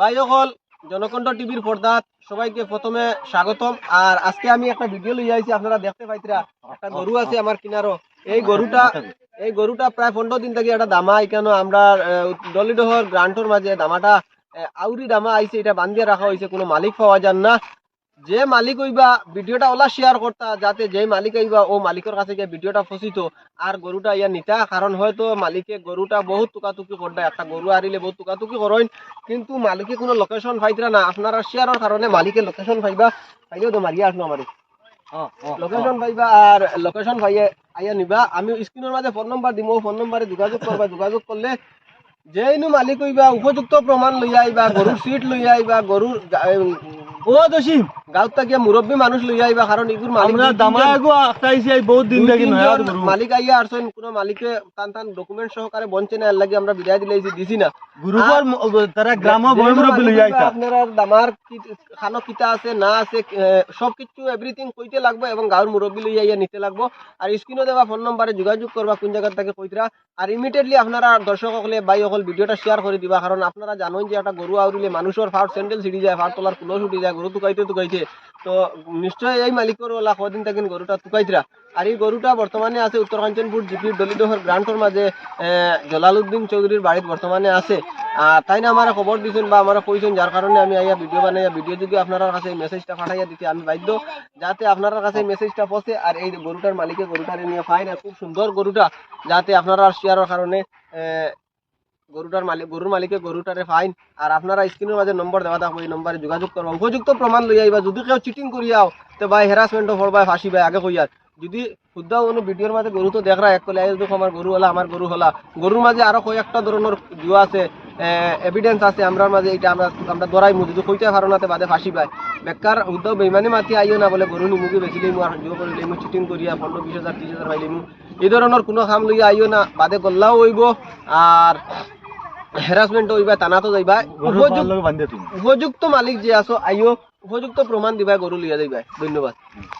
ভাই সকল জনকণ্ঠ টিভির পর্দাত সবাইকে প্রথমে স্বাগতম। আর আজকে আমি একটা ভিডিও লই আইছি, আপনারা দেখতে পাইতরা। একটা গরু আছে আমার কিনারো। এই গরুটা এই গরুটা প্রায় পনেরো দিন থেকে একটা দামা কেন আমরা ডলিডহর গ্রান্টর মাঝে দামাটা আউরি দামা আইছে, এটা বান্ধিয়ে রাখা হয়েছে কোনো মালিক পাওয়া যান না। যে মালিক হইবা ভিডিওটা ওলা শেয়ার করতা যাতে যে মালিক হইবা ও মালিকের কাছে গিয়ে ভিডিওটা ফসিত আর গরুটা ইয়া নিতা কারণ হয়তো মালিকে গরুটা বহুত টুকাটুকি করতে একটা গরু হারিলে বহুত টুকাটুকি করেন কিন্তু মালিকে কোনো লোকেশন পাইতরা না আপনারা শেয়ারের কারণে মালিকে লোকেশন পাইবা পাইলেও তো মারিয়া আসলো আমারে লোকেশন পাইবা আর লোকেশন পাইয়ে আইয়া নিবা আমি স্ক্রিনের মাঝে ফোন নম্বর দিব ফোন নম্বরে যোগাযোগ করবা যোগাযোগ করলে যেইনু মালিক হইবা উপযুক্ত প্রমাণ লইয়া আইবা গরুর সিট লইয়া আইবা গরুর ও দশিম থাকিয়া এইবোৰ মালিক আমরা দামা আগো আখতাইছি এই বহুত দিন দুই নয়া গরু মালিক আইয়া আসছেন কোনো মালিকে টান টান ডকুমেন্ট সহকারে বঞ্চে না লাগি আমরা বিদায় দিলাইছি দিছি না। গ্রুপর তারা গ্রাম বই মুরব্বী লই আইতা আপনারা দামার খানো কিতা আছে না আছে সব কিছু এভরিথিং কইতে লাগবে এবং গাঁৱৰ মুরব্বী লই আইয়া নিতে লাগবো। আর স্ক্রিনে দেওয়া ফোন নম্বরে যোগাযোগ করবা কোন জায়গা থেকে কইতরা আর ইমিডিয়েটলি আপনারা দর্শক সকলে বাই সকল ভিডিওটা শেয়ার করে দিবা কারণ আপনারা জানেন যে একটা গরু আউরিলে মানুষের ফাট স্যান্ডেল ছিড়ি যায় ফাট তোলার কুলো ছুটি যায় গরু তুকাইতে তুকাইতে তো নিশ্চয় এই মালিকের ওলা কদিন থাকেন গরুটা তুকাইতরা আর এই গরুটা বর্তমানে আছে উত্তর কাঞ্চনপুর জিপির দলিদহর গ্রান্টর মাঝে জলালউদ্দিন চৌধুরীর বাড়িত বর্তমানে আছে। তাই না আমার খবর দিয়েছেন বা আমার কইছেন যার কারণে আমি আইয়া ভিডিও বানাইয়া ভিডিও যোগে আপনার কাছে এই মেসেজটা পাঠাইয়া দিতে আমি বাধ্য। যাতে আপনার কাছে এই মেসেজটা পৌঁছে আর এই গরুটার মালিকে গরুটারে নিয়ে পাইন আর খুব সুন্দর গরুটা যাতে আপনারা শেয়ারের কারণে গরুটার মালিক গরুর মালিকে গরুটারে ফাইন আর আপনারা স্ক্রিনের মাঝে নম্বর দেওয়া থাকব, এই নম্বরে যোগাযোগ করব। উপযুক্ত প্রমাণ লই আইবা যদি কেউ চিটিং করিয়াও তো ভাই হ্যারাসমেন্ট ফলবাই ফাঁসি ভাই আগে কইয়ার যদি শুদ্ধ কোনো ভিডিওর মাঝে গরু তো দেখরা এক কলে আমার গরু হলা আমার গরু হলা। গরুর মাঝে আরও কয়েকটা ধরনের জুয়া আছে। এভিডেন্স আছে আমরার মাঝে এটা আমরা আমরা দরাইমু যদি কইতে পারো না বাদে ফাঁসি পায়। বেকার শুদ্ধ বেইমানি মাতি আইও না বলে গরু নিমুকি বেশি লইমু আর জুয়া করে লইমু চিটিং করিয়া পনেরো বিশ হাজার ত্রিশ হাজার পাইলিমু এই ধরনের কোনো কাম লইয়া আইও না বাদে গল্লাও হইব আর হ্যারাসমেন্ট হইবা টানা তো যাইবা উপযুক্ত মালিক যে আছো আইও। উপযুক্ত প্রমাণ দিবা গরু লিয়া যাইবা ধন্যবাদ।